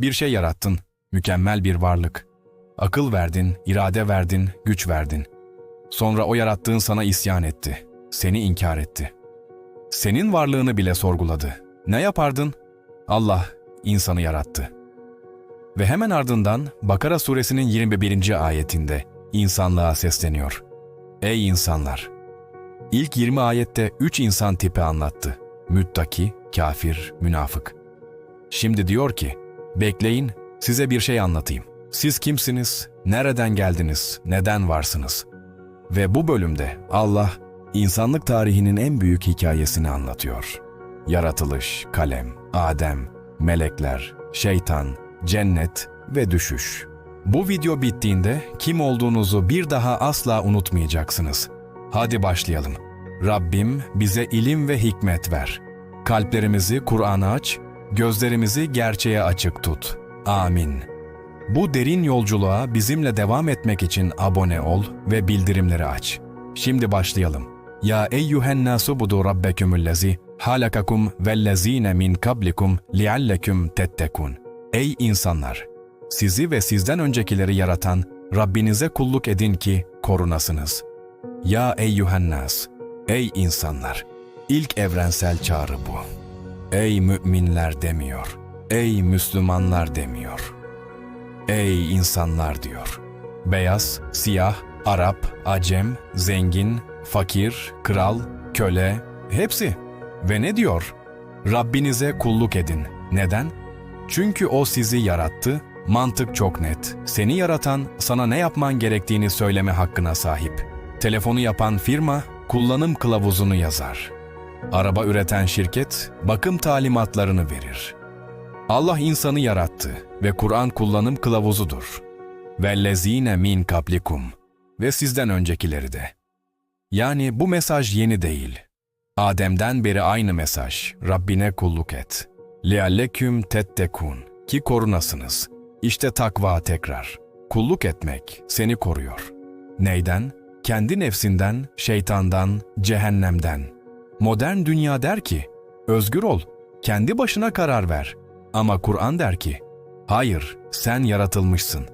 Bir şey yarattın, mükemmel bir varlık. Akıl verdin, irade verdin, güç verdin. Sonra o yarattığın sana isyan etti, seni inkar etti. Senin varlığını bile sorguladı. Ne yapardın? Allah insanı yarattı. Ve hemen ardından Bakara suresinin 21. ayetinde insanlığa sesleniyor. Ey insanlar! İlk 20 ayette 3 insan tipi anlattı. Müttaki, kafir, münafık. Şimdi diyor ki, bekleyin size bir şey anlatayım. Siz kimsiniz? Nereden geldiniz? Neden varsınız? Ve bu bölümde Allah insanlık tarihinin en büyük hikayesini anlatıyor. Yaratılış, kalem, Adem, melekler, şeytan, cennet ve düşüş. Bu video bittiğinde kim olduğunuzu bir daha asla unutmayacaksınız. Hadi başlayalım. Rabbim bize ilim ve hikmet ver. Kalplerimizi Kur'an'a aç, gözlerimizi gerçeğe açık tut. Amin. Bu derin yolculuğa bizimle devam etmek için abone ol ve bildirimleri aç. Şimdi başlayalım. Ya eyyühen nasu budu rabbekumullezi halakakum vellezine min kablikum liallekum tettekun. Ey insanlar! Sizi ve sizden öncekileri yaratan Rabbinize kulluk edin ki korunasınız. Ya eyyühen nas! Ey insanlar! İlk evrensel çağrı bu. Ey müminler demiyor. Ey Müslümanlar demiyor. Ey insanlar diyor. Beyaz, siyah, Arap, Acem, zengin, fakir, kral, köle, hepsi. Ve ne diyor? Rabbinize kulluk edin. Neden? Çünkü O sizi yarattı, mantık çok net. Seni yaratan, sana ne yapman gerektiğini söyleme hakkına sahip. Telefonu yapan firma, kullanım kılavuzunu yazar. Araba üreten şirket, bakım talimatlarını verir. Allah insanı yarattı ve Kur'an kullanım kılavuzudur. Vellezine min kablikum ve sizden öncekileri de. Yani bu mesaj yeni değil. Adem'den beri aynı mesaj. Rabbine kulluk et. Lealleküm tettekun ki korunasınız. İşte takva tekrar. Kulluk etmek seni koruyor. Neyden? Kendi nefsinden, şeytandan, cehennemden. Modern dünya der ki, özgür ol, kendi başına karar ver. Ama Kur'an der ki, hayır, sen yaratılmışsın.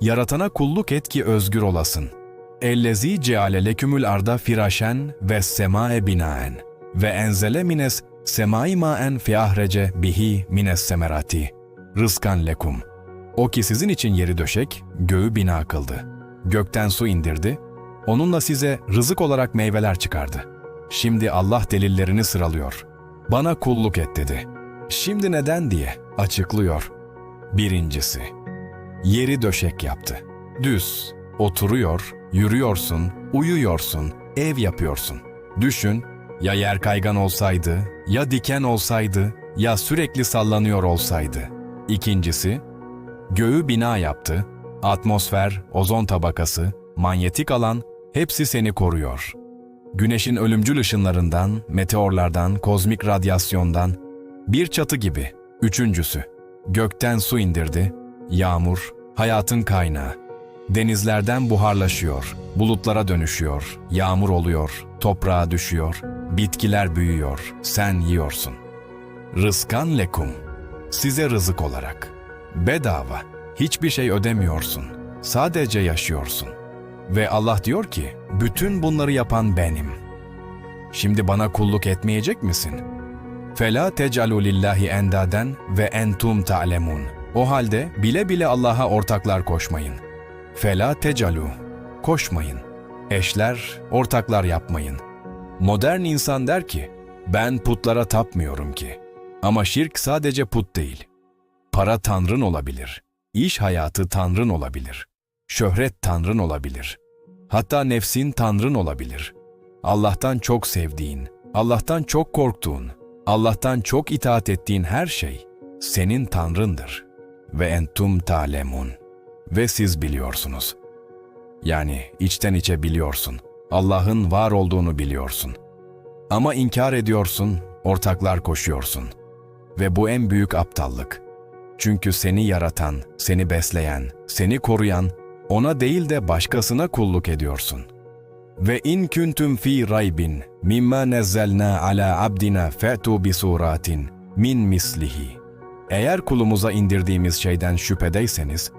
Yaratana kulluk et ki özgür olasın. Ellezi ceale lekümül arda firaşen ve semae binaen ve enzele mines semai maen fi ahrece bihi mines semerati. Rızkan lekum. O ki sizin için yeri döşek, göğü bina kıldı. Gökten su indirdi, onunla size rızık olarak meyveler çıkardı. Şimdi Allah delillerini sıralıyor. Bana kulluk et dedi. Şimdi neden diye açıklıyor. Birincisi, yeri döşek yaptı. Düz, oturuyor, yürüyorsun, uyuyorsun, ev yapıyorsun. Düşün, ya yer kaygan olsaydı, ya diken olsaydı, ya sürekli sallanıyor olsaydı. İkincisi, göğü bina yaptı, atmosfer, ozon tabakası, manyetik alan hepsi seni koruyor. Güneşin ölümcül ışınlarından, meteorlardan, kozmik radyasyondan, bir çatı gibi. Üçüncüsü, gökten su indirdi, yağmur, hayatın kaynağı. Denizlerden buharlaşıyor, bulutlara dönüşüyor, yağmur oluyor, toprağa düşüyor, bitkiler büyüyor, sen yiyorsun. Rızkan lekum, size rızık olarak. Bedava, hiçbir şey ödemiyorsun, sadece yaşıyorsun. Ve Allah diyor ki, bütün bunları yapan benim. Şimdi bana kulluk etmeyecek misin? فَلَا تَجْعَلُوا لِلّٰهِ endaden ve entum ta'lemun. O halde bile bile Allah'a ortaklar koşmayın. فَلَا تَجْعَلُوا Koşmayın. Eşler, ortaklar yapmayın. Modern insan der ki, ben putlara tapmıyorum ki. Ama şirk sadece put değil. Para tanrın olabilir. İş hayatı tanrın olabilir. Şöhret tanrın olabilir. Hatta nefsin tanrın olabilir. Allah'tan çok sevdiğin, Allah'tan çok korktuğun, Allah'tan çok itaat ettiğin her şey senin tanrındır. Ve entum talemun. Ve siz biliyorsunuz. Yani içten içe biliyorsun. Allah'ın var olduğunu biliyorsun. Ama inkar ediyorsun, ortaklar koşuyorsun. Ve bu en büyük aptallık. Çünkü seni yaratan, seni besleyen, seni koruyan, ona değil de başkasına kulluk ediyorsun. Ve in kuntum fi raybin mimma nezzelna ala abdina fe'tu bi suratin min mislihi. Eğer kulumuza indirdiğimiz şeyden şüphedeyseniz,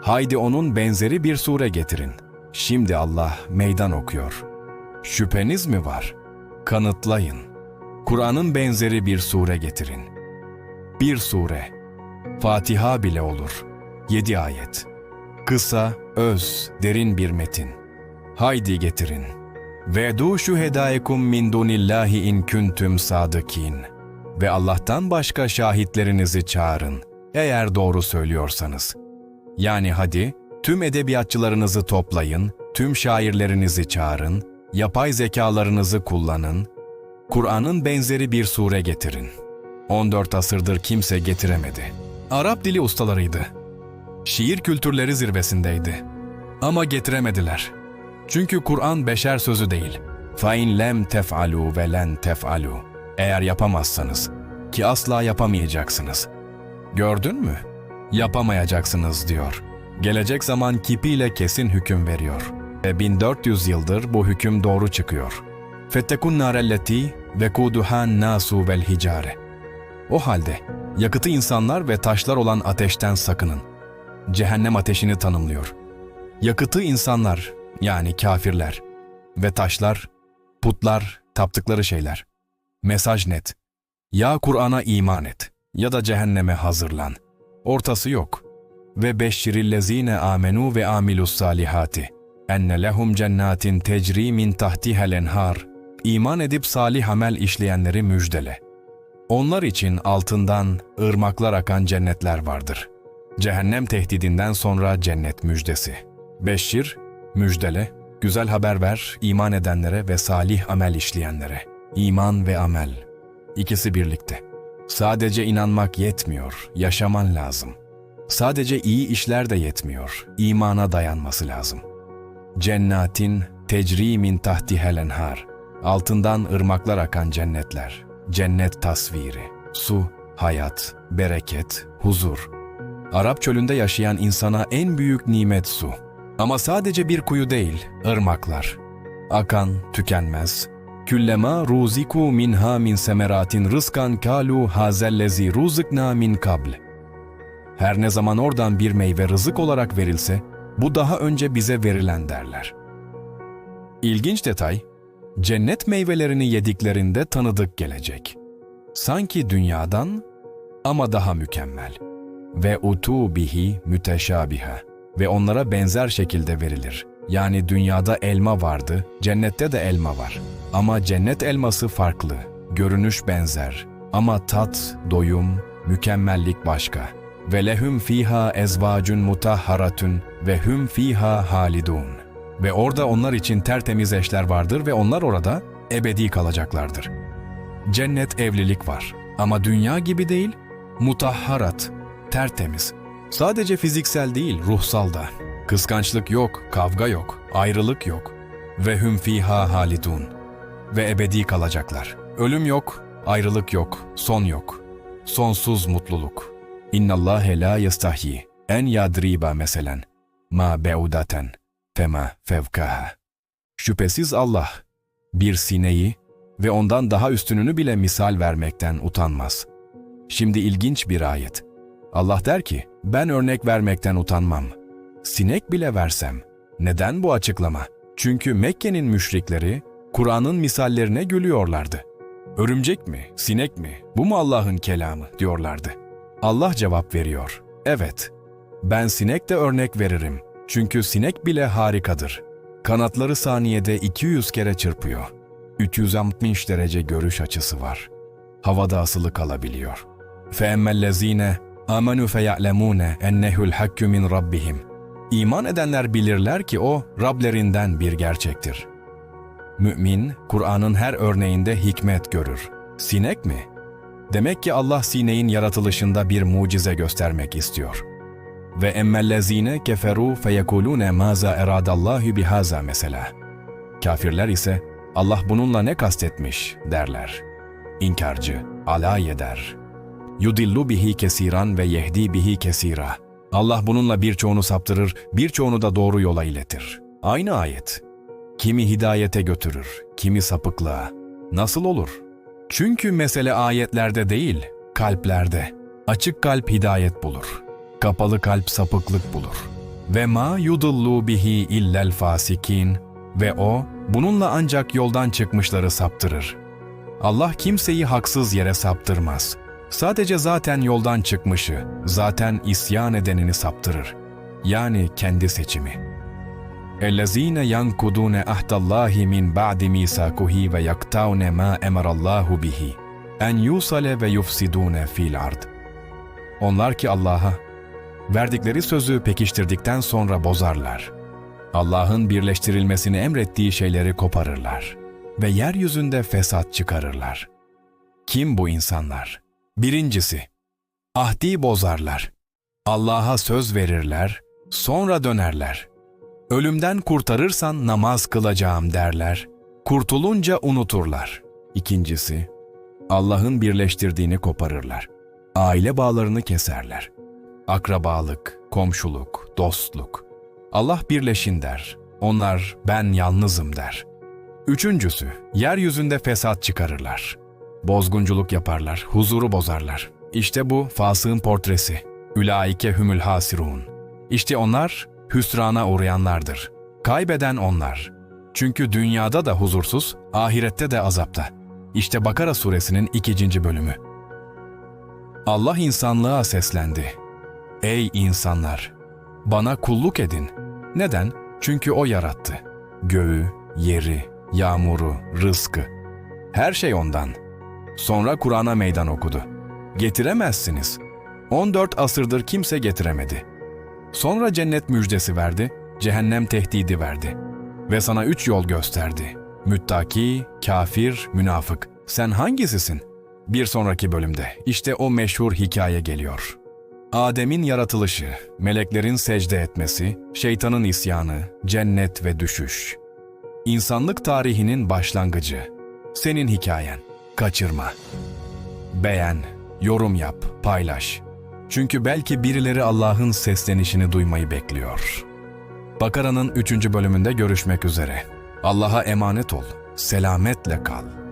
haydi onun benzeri bir sure getirin. Şimdi Allah meydan okuyor. Şüpheniz mi var? Kanıtlayın. Kur'an'ın benzeri bir sure getirin. Bir sure. Fatiha bile olur. Yedi ayet. Kısa, öz, derin bir metin. Haydi getirin. Vedu şuhedaikum min dunillahi in kuntum sadıkin. Ve Allah'tan başka şahitlerinizi çağırın. Eğer doğru söylüyorsanız. Yani hadi, tüm edebiyatçılarınızı toplayın, tüm şairlerinizi çağırın, yapay zekalarınızı kullanın, Kur'an'ın benzeri bir sure getirin. 14 asırdır kimse getiremedi. Arap dili ustalarıydı Şiir kültürleri zirvesindeydi. Ama getiremediler. Çünkü Kur'an beşer sözü değil. فَاِنْ lem tef'alu ve len tef'alu. Eğer yapamazsanız, ki asla yapamayacaksınız. Gördün mü? Yapamayacaksınız diyor. Gelecek zaman kipiyle kesin hüküm veriyor. Ve 1400 yıldır bu hüküm doğru çıkıyor. Fettekun narelleti ve kuduhan nasu vel hicare. O halde yakıtı insanlar ve taşlar olan ateşten sakının. Cehennem ateşini tanımlıyor. Yakıtı insanlar yani kafirler ve taşlar, putlar, taptıkları şeyler. Mesaj net. Ya Kur'an'a iman et ya da cehenneme hazırlan. Ortası yok. Ve beşşirillezine amenu ve amilus salihati. Enne lehum cennatin tecri min tahtihel enhar. İman edip salih amel işleyenleri müjdele. Onlar için altından ırmaklar akan cennetler vardır. Cehennem tehdidinden sonra cennet müjdesi. Beşşir, müjdele, güzel haber ver iman edenlere ve salih amel işleyenlere. İman ve amel. İkisi birlikte. Sadece inanmak yetmiyor, yaşaman lazım. Sadece iyi işler de yetmiyor, imana dayanması lazım. Cennatin tecri min tahtihel enhar. Altından ırmaklar akan cennetler. Cennet tasviri. Su, hayat, bereket, huzur. Arap çölünde yaşayan insana en büyük nimet su. Ama sadece bir kuyu değil, ırmaklar. Akan, tükenmez. Küllema ruziku minha min semeratin rızkan kalu hazellezi ruzikna min kabl. Her ne zaman oradan bir meyve rızık olarak verilse, bu daha önce bize verilen derler. İlginç detay, cennet meyvelerini yediklerinde tanıdık gelecek. Sanki dünyadan ama daha mükemmel. Ve utu bihi müteşabiha ve onlara benzer şekilde verilir. Yani dünyada elma vardı, cennette de elma var. Ama cennet elması farklı, görünüş benzer. Ama tat, doyum, mükemmellik başka. Ve lehum fiha ezvacun mutahharatun ve hum fiha halidun. Ve orada onlar için tertemiz eşler vardır ve onlar orada ebedi kalacaklardır. Cennet evlilik var ama dünya gibi değil, mutahharat, tertemiz. Sadece fiziksel değil, ruhsal da. Kıskançlık yok, kavga yok, ayrılık yok. Ve hum fiha halidun. Ve ebedi kalacaklar. Ölüm yok, ayrılık yok, son yok. Sonsuz mutluluk. İnnallâhe la yestahyi en yadriba meselen ma beudaten fema fevkaha. Şüphesiz Allah bir sineği ve ondan daha üstününü bile misal vermekten utanmaz. Şimdi ilginç bir ayet. Allah der ki, ben örnek vermekten utanmam. Sinek bile versem. Neden bu açıklama? Çünkü Mekke'nin müşrikleri Kur'an'ın misallerine gülüyorlardı. Örümcek mi, sinek mi, bu mu Allah'ın kelamı diyorlardı. Allah cevap veriyor. Evet, ben sinek de örnek veririm. Çünkü sinek bile harikadır. Kanatları saniyede 200 kere çırpıyor. 360 derece görüş açısı var. Havada asılı kalabiliyor. فَاَمَّا amenu feyalemune ennehu'l hakku min rabbihim. İman edenler bilirler ki o Rablerinden bir gerçektir. Mümin, Kur'an'ın her örneğinde hikmet görür. Sinek mi? Demek ki Allah sineğin yaratılışında bir mucize göstermek istiyor. Ve emmellezine keferu feyekulune maza eradallahu bihaza mesela. Kafirler ise Allah bununla ne kastetmiş derler. İnkarcı, alay eder. Yudillu bihi kesiran ve yehdi bihi kesira. Allah bununla birçoğunu saptırır, birçoğunu da doğru yola iletir. Aynı ayet. Kimi hidayete götürür, kimi sapıklığa. Nasıl olur? Çünkü mesele ayetlerde değil, kalplerde. Açık kalp hidayet bulur. Kapalı kalp sapıklık bulur. Ve ma yudullu bihi illel fasikin ve o bununla ancak yoldan çıkmışları saptırır. Allah kimseyi haksız yere saptırmaz. Sadece zaten yoldan çıkmışı, zaten isyan edenini saptırır. Yani kendi seçimi. اَلَّذ۪ينَ يَنْكُدُونَ اَحْدَ اللّٰهِ مِنْ بَعْدِ مِيسَاكُهِ وَيَقْتَعُنَ مَا اَمَرَ اللّٰهُ بِهِ اَنْ يُوصَلَ وَيُفْسِدُونَ فِي الْأَرْضِ Onlar ki Allah'a verdikleri sözü pekiştirdikten sonra bozarlar. Allah'ın birleştirilmesini emrettiği şeyleri koparırlar ve yeryüzünde fesat çıkarırlar. Kim bu insanlar? Birincisi, ahdi bozarlar. Allah'a söz verirler, sonra dönerler. Ölümden kurtarırsan namaz kılacağım derler. Kurtulunca unuturlar. İkincisi, Allah'ın birleştirdiğini koparırlar. Aile bağlarını keserler. Akrabalık, komşuluk, dostluk. Allah birleşin der. Onlar ben yalnızım der. Üçüncüsü, yeryüzünde fesat çıkarırlar. Bozgunculuk yaparlar, huzuru bozarlar. İşte bu fasığın portresi. Ülaike hümül hasirun. İşte onlar hüsrana uğrayanlardır. Kaybeden onlar. Çünkü dünyada da huzursuz, ahirette de azapta. İşte Bakara suresinin ikinci bölümü. Allah insanlığa seslendi. Ey insanlar! Bana kulluk edin. Neden? Çünkü O yarattı. Göğü, yeri, yağmuru, rızkı. Her şey O'ndan. Sonra Kur'an'a meydan okudu. Getiremezsiniz. 14 asırdır kimse getiremedi. Sonra cennet müjdesi verdi, cehennem tehdidi verdi. Ve sana üç yol gösterdi. Müttaki, kafir, münafık. Sen hangisisin? Bir sonraki bölümde işte o meşhur hikaye geliyor. Adem'in yaratılışı, meleklerin secde etmesi, şeytanın isyanı, cennet ve düşüş. İnsanlık tarihinin başlangıcı. Senin hikayen. Kaçırma. Beğen, yorum yap, paylaş. Çünkü belki birileri Allah'ın seslenişini duymayı bekliyor. Bakara'nın 3. bölümünde görüşmek üzere. Allah'a emanet ol, selametle kal.